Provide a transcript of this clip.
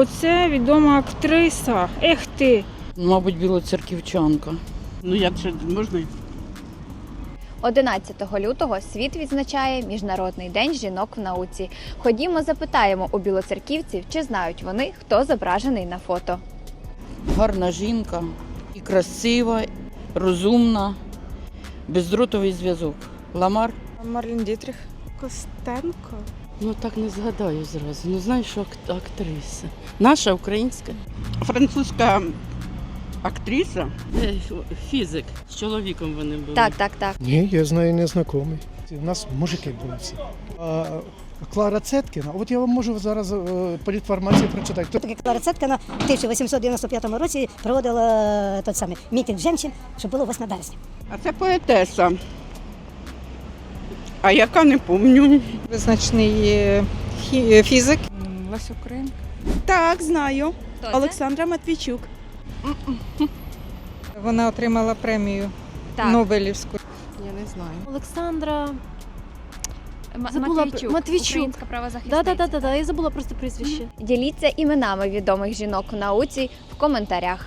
Оце відома актриса. Ех ти. Мабуть, білоцерківчанка. Ну як ще можна? 11 лютого світ відзначає Міжнародний день жінок в науці. Ходімо, запитаємо у білоцерківців, чи знають вони, хто зображений на фото. Гарна жінка, і красива, розумна, бездротовий зв'язок. Ламар. Марлін Дітріх. Костенко. Ну так не згадаю зразу. Ну знаєш, що ак- актриса. Наша українська. Французька актриса. Е, Фізик. З чоловіком вони були. Так, так, так. Ні, я з нею не знайомий. У нас мужики були всі. А, Клара Цеткіна, от я вам можу зараз е, політформацію прочитати. Таке Клара Цеткіна в 1895 році проводила е, той самий мітинг жінчин, що було 8 березня. А це поетеса. А яка не помню. Визначний е, е, фізик. Леся Українка. Так, знаю. Олександра Матвійчук. Вона отримала премію Так. Нобелівську. Я не знаю. Олександра. Забула Матвійчук, Матвійчук. українська правозахисниця. Да, да, да, да, да. Я забула просто прізвище. Діліться іменами відомих жінок в науці в коментарях.